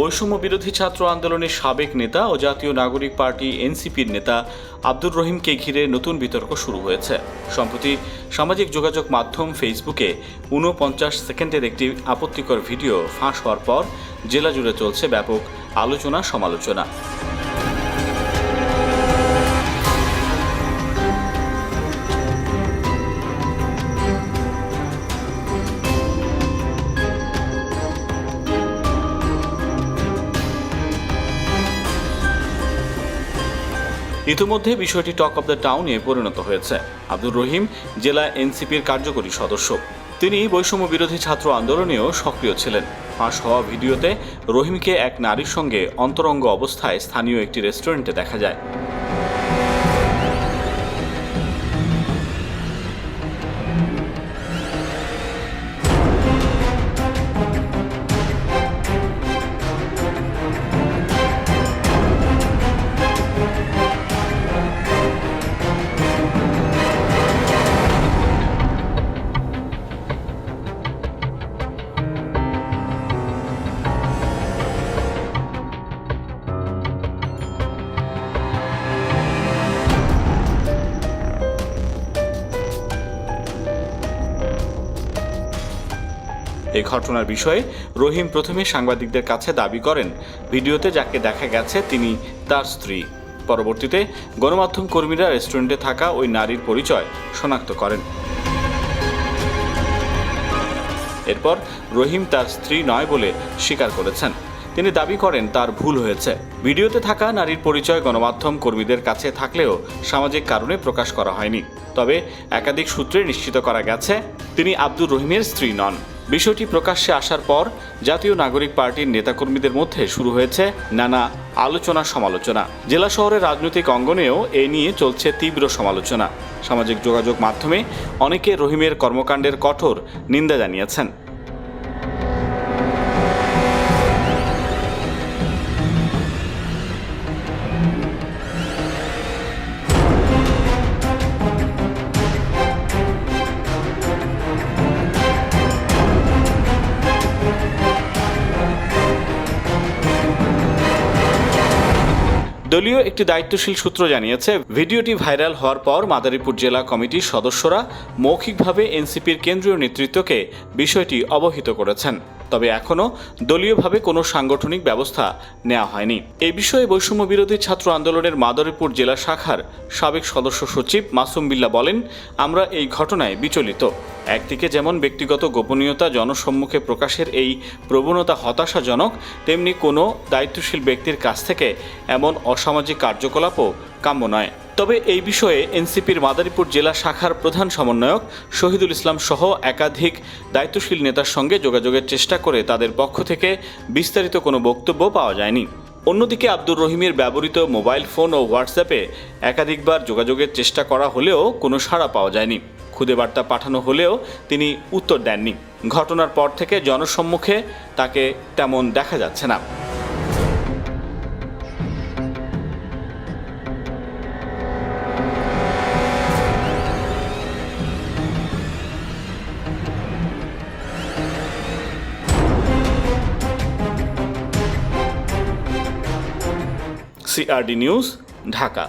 বৈষম্য বিরোধী ছাত্র আন্দোলনের সাবেক নেতা ও জাতীয় নাগরিক পার্টি এনসিপির নেতা আব্দুর রহিমকে ঘিরে নতুন বিতর্ক শুরু হয়েছে। সম্প্রতি সামাজিক যোগাযোগ মাধ্যম ফেসবুকে ঊনপঞ্চাশ সেকেন্ডের একটি আপত্তিকর ভিডিও ফাঁস হওয়ার পর জেলা জুড়ে চলছে ব্যাপক আলোচনা সমালোচনা ইতিমধ্যে বিষয়টি টক অব দ্য টাউনে পরিণত হয়েছে। আব্দুর রহিম জেলা এনসিপির কার্যকরী সদস্য। তিনি বৈষম্য বিরোধী ছাত্র আন্দোলনেও সক্রিয় ছিলেন। ফাঁস হওয়া ভিডিওতে রহিমকে এক নারীর সঙ্গে অন্তরঙ্গ অবস্থায় স্থানীয় একটি রেস্টুরেন্টে দেখা যায়। এই ঘটনার বিষয়ে রহিম প্রথমে সাংবাদিকদের কাছে দাবি করেন। ভিডিওতে যাকে দেখা গেছে তিনি তার স্ত্রী। পরবর্তীতে গণমাধ্যম কর্মীরা রেস্টুরেন্টে থাকা ওই নারীর পরিচয় শনাক্ত করেন। এরপর রহিম তার স্ত্রী নয় বলে স্বীকার করেছেন। তিনি দাবি করেন, তার ভুল হয়েছে। ভিডিওতে থাকা নারীর পরিচয় গণমাধ্যম কর্মীদের কাছে থাকলেও সামাজিক কারণে প্রকাশ করা হয়নি। তবে একাধিক সূত্রে নিশ্চিত করা গেছে, তিনি আব্দুর রহিমের স্ত্রী নন। বিষয়টি প্রকাশ্যে আসার পর জাতীয় নাগরিক পার্টির নেতাকর্মীদের মধ্যে শুরু হয়েছে নানা আলোচনা সমালোচনা। জেলা শহরের রাজনৈতিক অঙ্গনেও এ নিয়ে চলছে তীব্র সমালোচনা। সামাজিক যোগাযোগ মাধ্যমে অনেকে রহিমের কর্মকাণ্ডের কঠোর নিন্দা জানিয়েছেন। দলীয় একটি দায়িত্বশীল সূত্র জানিয়েছে, ভিডিওটি ভাইরাল হওয়ার পর মাদারীপুর জেলা কমিটির সদস্যরা মৌখিকভাবে এনসিপির কেন্দ্রীয় নেতৃত্বকে বিষয়টি অবহিত করেছেন। তবে এখনও দলীয়ভাবে কোনো সাংগঠনিক ব্যবস্থা নেওয়া হয়নি। এই বিষয়ে বৈষম্য বিরোধী ছাত্র আন্দোলনের মাদারীপুর জেলা শাখার সাবেক সদস্য সচিব মাসুম বিল্লা বলেন, আমরা এই ঘটনায় বিচলিত। একদিকে যেমন ব্যক্তিগত গোপনীয়তা জনসম্মুখে প্রকাশের এই প্রবণতা হতাশাজনক, তেমনি কোনো দায়িত্বশীল ব্যক্তির কাছ থেকে এমন অসামাজিক কার্যকলাপও কাম্য নয়। তবে এই বিষয়ে এনসিপির মাদারীপুর জেলা শাখার প্রধান সমন্বয়ক শহীদুল ইসলাম সহ একাধিক দায়িত্বশীল নেতার সঙ্গে যোগাযোগের চেষ্টা করে তাদের পক্ষ থেকে বিস্তারিত কোনো বক্তব্য পাওয়া যায়নি। অন্যদিকে আব্দুর রহিমের ব্যবহৃত মোবাইল ফোন ও হোয়াটসঅ্যাপে একাধিকবার যোগাযোগের চেষ্টা করা হলেও কোনো সাড়া পাওয়া যায়নি। খুদে বার্তা পাঠানো হলেও তিনি উত্তর দেননি। ঘটনার পর থেকে জনসম্মুখে তাকে তেমন দেখা যাচ্ছে না। CRD news, Dhaka.